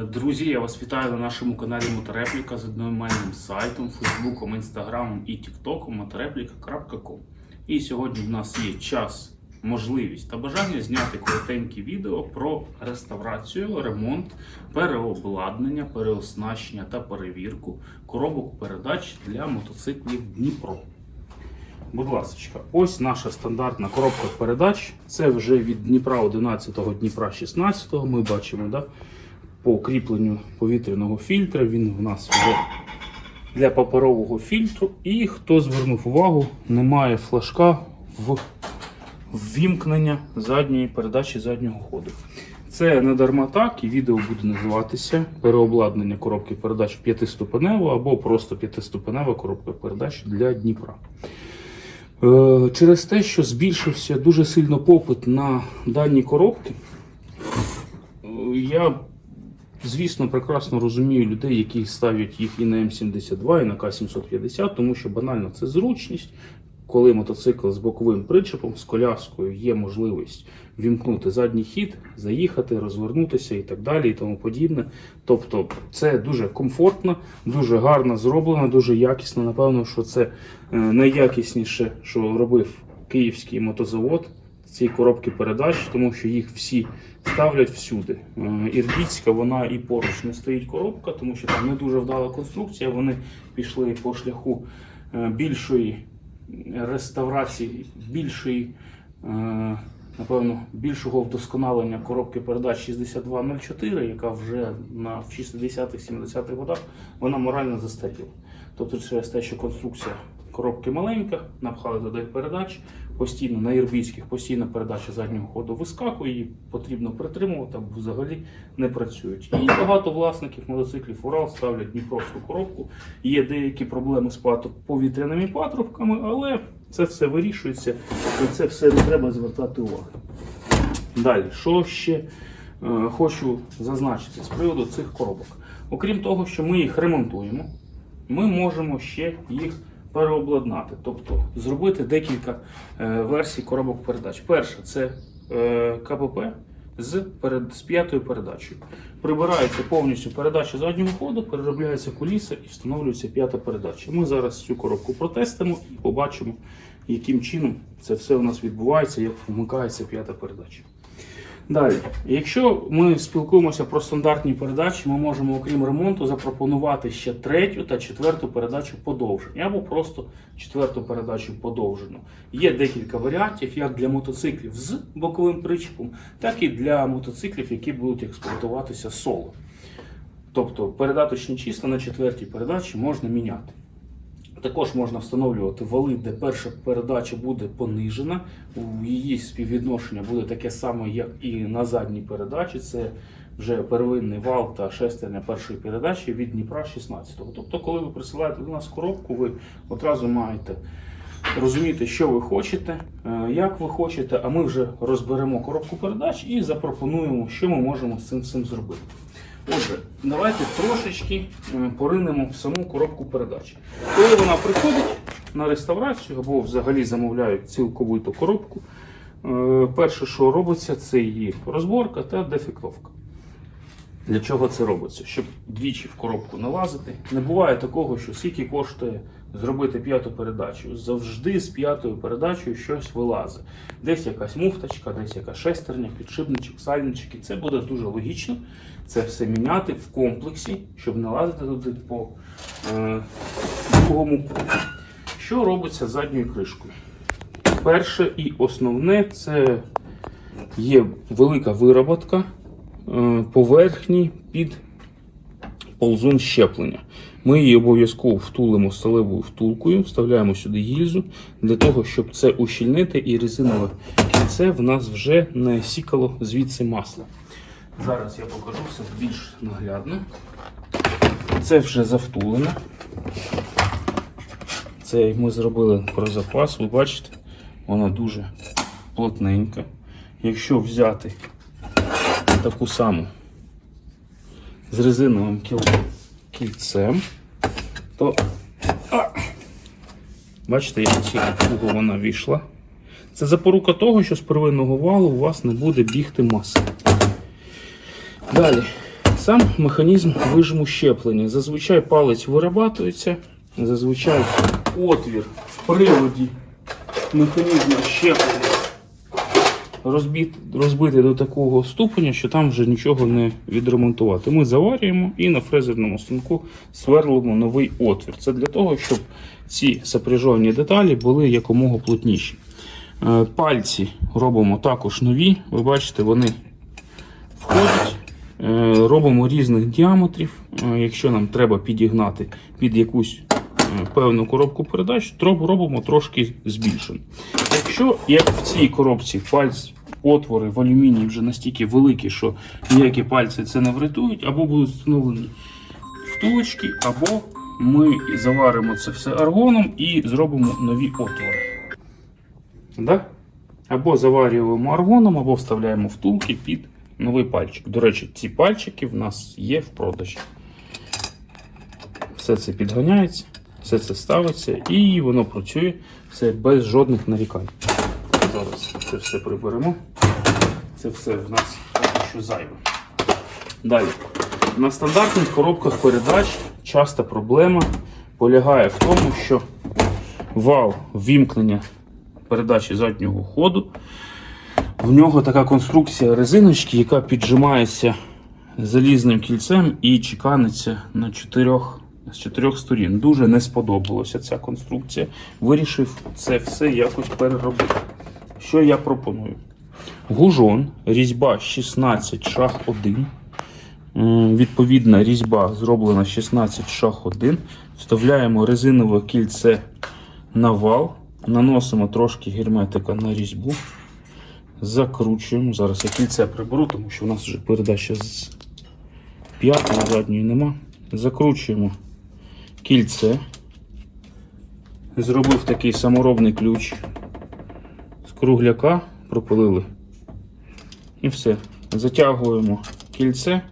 Друзі, я вас вітаю на нашому каналі Моторепліка з одноіменним сайтом, Фейсбуком, Інстаграмом і Тіктоком motoreplika.com. І сьогодні в нас є час, можливість та бажання зняти коротеньке відео про реставрацію, ремонт, переобладнання, переоснащення та перевірку коробок передач для мотоциклів Дніпро. Будь ласка, ось наша стандартна коробка передач. Це вже від Дніпра 11 Дніпра 16 Ми бачимо, да? По кріпленню повітряного фільтра. Він в нас вже для паперового фільтру. І хто звернув увагу, немає флажка в ввімкнення задньої передачі заднього ходу. Це не дарма так, і відео буде називатися переобладнання коробки передач п'ятиступенево або просто п'ятиступенева коробка передач для Дніпра. Е, Через те, що збільшився дуже сильно попит на дані коробки, е, я, звісно, прекрасно розумію людей, які ставлять їх і на М72, і на К750, тому що банально це зручність. Коли мотоцикл з боковим причепом, з коляскою є можливість вімкнути задній хід, заїхати, розвернутися і так далі, і тому подібне. Тобто це дуже комфортно, дуже гарно зроблено, дуже якісно. Напевно, що це е, найякісніше, що робив київський мотозавод. Ці коробки передач, тому що їх всі ставлять всюди. Е, Ірбітська, вона і поруч не стоїть коробка, тому що там не дуже вдала конструкція. Вони пішли по шляху е, більшої реставрації, більшої, е, напевно, більшого вдосконалення коробки передач 6204, яка вже на в 60-70-х годах вона морально застаріла. Тобто через те, що конструкція коробки маленька, напхали туди передач, постійно на ірбітських постійно передача заднього ходу вискакує, її потрібно притримувати, або взагалі не працюють. І багато власників мотоциклів Урал ставлять дніпровську коробку. Є деякі проблеми з повітряними патрубками, але це все вирішується, на це все не треба звертати увагу. Далі, що ще е, хочу зазначити з приводу цих коробок. Окрім того, що ми їх ремонтуємо, ми можемо ще їх переобладнати, тобто зробити декілька е, версій коробок передач. Перша це е, КПП з, перед, з п'ятою передачею. Прибирається повністю передача заднього ходу, переробляється куліса і встановлюється п'ята передача. Ми зараз цю коробку протестимо і побачимо, яким чином це все у нас відбувається, як вмикається п'ята передача. Далі, якщо ми спілкуємося про стандартні передачі, ми можемо, окрім ремонту, запропонувати ще третю та четверту передачу подовження, або просто четверту передачу подовжену. Є декілька варіантів, як для мотоциклів з боковим причепом, так і для мотоциклів, які будуть експлуатуватися соло. Тобто передаточні числа на четвертій передачі можна міняти. Також можна встановлювати вали, де перша передача буде понижена. Її співвідношення буде таке саме, як і на задній передачі. Це вже первинний вал та шестерня першої передачі від Дніпра 16-го. Тобто, коли ви присилаєте до нас коробку, ви одразу маєте розуміти, що ви хочете, е, як ви хочете, а ми вже розберемо коробку передач і запропонуємо, що ми можемо з цим всім зробити. Отже, давайте трошечки поринемо в саму коробку передач. Коли вона приходить на реставрацію або взагалі замовляють цілковиту коробку, е, перше, що робиться, це її розборка та дефектовка. Для чого це робиться? Щоб двічі в коробку налазити. Не буває такого, що скільки коштує зробити п'яту передачу. Завжди з п'ятою передачею щось вилазить. Десь якась муфточка, десь якась шестерня, підшипничок, сальничок. І це буде дуже логічно. Це все міняти в комплексі, щоб налазити туди по е, другому. Що робиться з задньою кришкою? Перше і основне це є велика вироботка поверхні під ползун щеплення. Ми її обов'язково втулимо сталевою втулкою, вставляємо сюди гільзу для того, щоб це ущільнити і резинове кільце в нас вже не сікало звідси масло. Зараз я покажу все більш наглядно. Це вже завтулено. Це ми зробили про запас, ви бачите, вона дуже плотненька. Якщо взяти таку саму з резиновим кільцем, то а, бачите, як туго вона війшла. Це запорука того, що з первинного валу у вас не буде бігти маса. Далі, Сам механізм вижму щеплення. Зазвичай палець вирабатується, зазвичай отвір в приводі механізму щеплення розбит, розбитий до такого ступеня, що там вже нічого не відремонтувати. Ми заварюємо і на фрезерному станку сверлимо новий отвір. Це для того, щоб ці сопряжовані деталі були якомога плотніші. Е, Пальці робимо також нові. Ви бачите, вони входять. Е, Робимо різних діаметрів. Е, Якщо нам треба підігнати під якусь певну коробку передач, робимо трошки збільшений. Якщо як в цій коробці пальць, отвори в алюмінії вже настільки великі, що ніякі пальці це не врятують, або будуть встановлені втулочки, або ми заваримо це все аргоном і зробимо нові отвори. Да? Або заварюємо аргоном, або вставляємо втулки під новий пальчик. До речі, ці пальчики в нас є в продажі. Все це підганяється, все це ставиться і воно працює все без жодних нарікань. Зараз це все приберемо. Це все в нас що зайве. Далі. На стандартних коробках передач часта проблема полягає в тому, що вал ввімкнення передачі заднього ходу. В нього така конструкція резиночки, яка піджимається залізним кільцем і чеканиться на чотирьох, з чотирьох сторін. Дуже не сподобалася ця конструкція. Вирішив це все якось переробити. Що я пропоную? Гужон, різьба 16 шаг 1. Відповідна різьба зроблена 16 шаг 1. Вставляємо резинове кільце на вал, наносимо трошки герметика на різьбу, закручуємо. Зараз я кільце приберу, тому що у нас вже передача з п'ятої задньої нема. Закручуємо кільце. Зробив такий саморобний ключ з кругляка, пропилили. І все. Затягуємо кільце,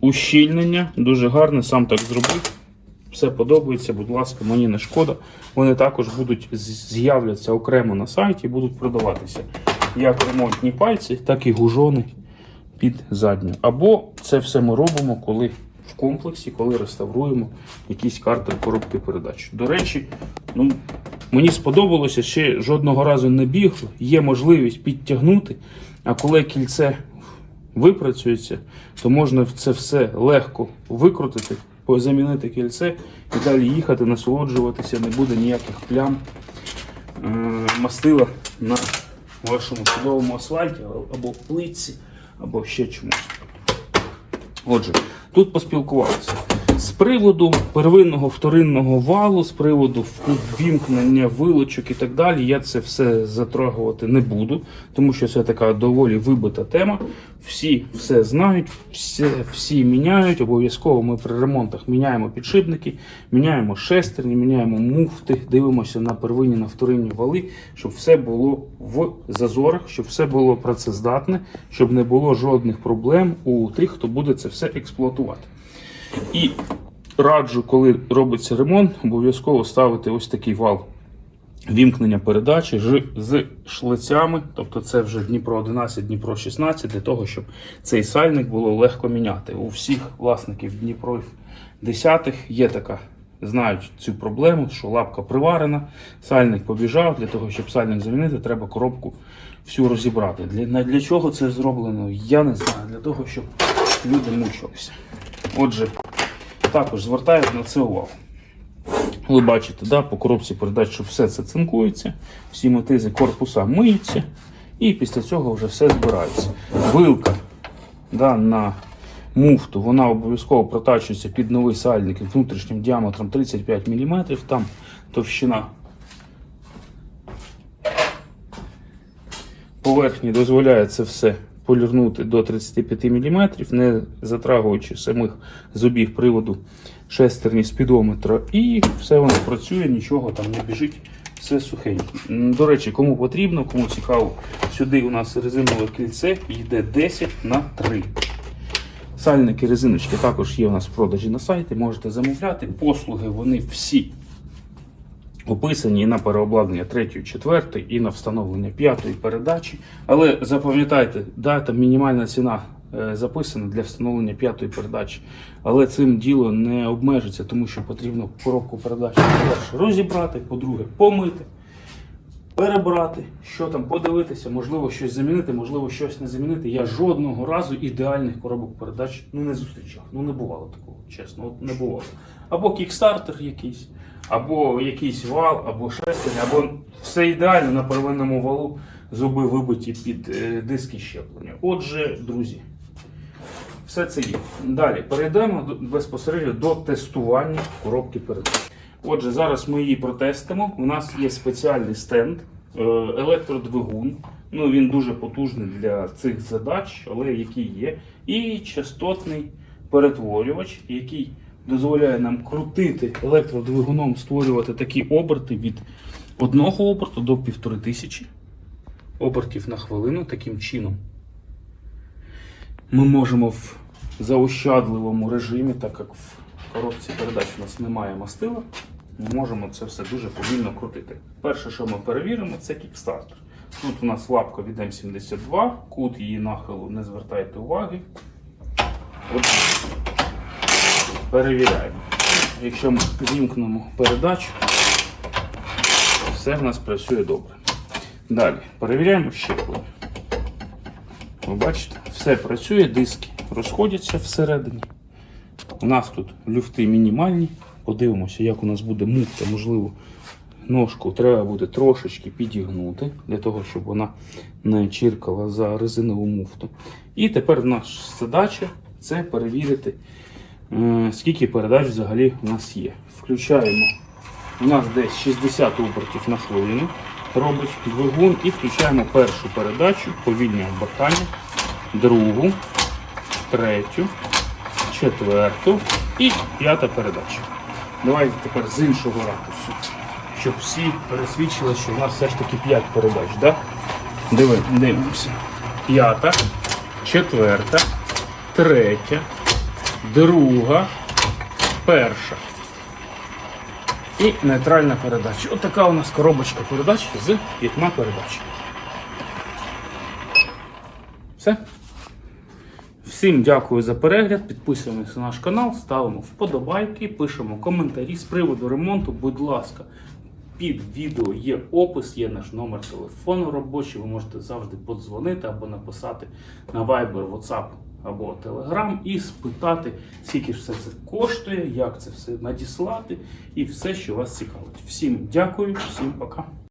ущільнення, дуже гарне, сам так зробив. Все подобається, будь ласка, мені не шкода. Вони також будуть з'являться окремо на сайті, будуть продаватися як ремонтні пальці, так і гужони під задню. Або це все ми робимо, коли комплексі, коли реставруємо якісь карти коробки передач. До речі, ну, мені сподобалося, ще жодного разу не біг. Є можливість підтягнути, а коли кільце випрацюється, то можна це все легко викрутити, замінити кільце і далі їхати, насолоджуватися, не буде ніяких плям е, мастила на вашому чудовому асфальті або плитці, або ще чомусь. Отже, тут поспілкувалися. З приводу первинного вторинного валу, з приводу ввімкнення вилочок і так далі, я це все затрагувати не буду, тому що це така доволі вибита тема. Всі все знають, всі, всі міняють. Обов'язково ми при ремонтах міняємо підшипники, міняємо шестерні, міняємо муфти, дивимося на первинні, на вторинні вали, щоб все було в зазорах, щоб все було працездатне, щоб не було жодних проблем у тих, хто буде це все експлуатувати. І раджу, коли робиться ремонт, обов'язково ставити ось такий вал вімкнення передачі з шлицями, тобто це вже Дніпро 11, Дніпро 16, для того, щоб цей сальник було легко міняти. У всіх власників Дніпро 10 є така. Знають цю проблему, що лапка приварена, сальник побіжав. Для того, щоб сальник замінити, треба коробку всю розібрати. Для, для чого це зроблено, я не знаю. Для того, щоб люди мучилися. Отже, також звертаю на це увагу. Ви бачите, да, по коробці передач, що все це цинкується, всі мотизи корпуса миються, і після цього вже все збирається. Вилка да, на муфту, вона обов'язково протачується під новий сальник внутрішнім діаметром 35 мм, там товщина поверхні дозволяє це все полірнути до 35 мм, не затрагуючи самих зубів приводу шестерні спідометра. І все воно працює, нічого там не біжить, все сухеньке. М, До речі, кому потрібно, кому цікаво, сюди у нас резинове кільце йде 10 на 3. Сальники, резиночки також є у нас в продажі на сайті, можете замовляти. Послуги вони всі описані і на переобладнання 3, 4 і на встановлення 5 передачі. Але запам'ятайте, дата мінімальна ціна е, записана для встановлення п'ятої передачі. Але цим діло не обмежиться, тому що потрібно коробку передач по-перше, розібрати, по-друге, помити, перебрати, що там, подивитися, можливо, щось замінити, можливо, щось не замінити. Я жодного разу ідеальних коробок передач ну, не зустрічав. Ну не бувало такого, чесно, от не бувало. Або кікстартер якийсь, або якийсь вал, або шестерня, або все ідеально на первинному валу, зуби вибиті під е, диски щеплення. Отже, друзі, все це є. Далі перейдемо безпосередньо до тестування коробки передач. Отже, зараз ми її протестимо. У нас є спеціальний стенд, е, електродвигун. Ну, він дуже потужний для цих задач, але який є. І частотний перетворювач, який дозволяє нам крутити електродвигуном, створювати такі оберти від одного оберту до півтори тисячі обертів на хвилину таким чином. Ми можемо в заощадливому режимі, так як в коробці передач у нас немає мастила, ми можемо це все дуже повільно крутити. Перше, що ми перевіримо, це кікстартер. Тут у нас лапка від М72, кут її нахилу не звертайте уваги. От перевіряємо. Якщо ми вімкнемо передачу, все в нас працює добре. Далі перевіряємо щеплення. Ви бачите, все працює, диски розходяться всередині. У нас тут люфти мінімальні. Подивимося, як у нас буде муфта. Можливо, ножку треба буде трошечки підігнути, для того, щоб вона не чиркала за резинову муфту. І тепер наша задача це перевірити, е, скільки передач взагалі у нас є. Включаємо. У нас десь 60 обертів на хвилину робить двигун і включаємо першу передачу, повільне обертання, другу, третю, четверту і п'ята передача. Давайте тепер з іншого ракурсу, щоб всі пересвідчили, що у нас все ж таки 5 передач. Да? Диви, дивимося. П'ята, четверта, третя, друга, перша. І нейтральна передача. Отака у нас коробочка передач з п'ятьма передачами. Все. Всім дякую за перегляд. Підписуємося на наш канал, ставимо вподобайки, пишемо коментарі з приводу ремонту. Будь ласка, під відео є опис, є наш номер телефону робочий. Ви можете завжди подзвонити або написати на Viber, WhatsApp або Telegram і спитати, скільки ж все це коштує, як це все надіслати і все, що вас цікавить. Всім дякую, всім пока.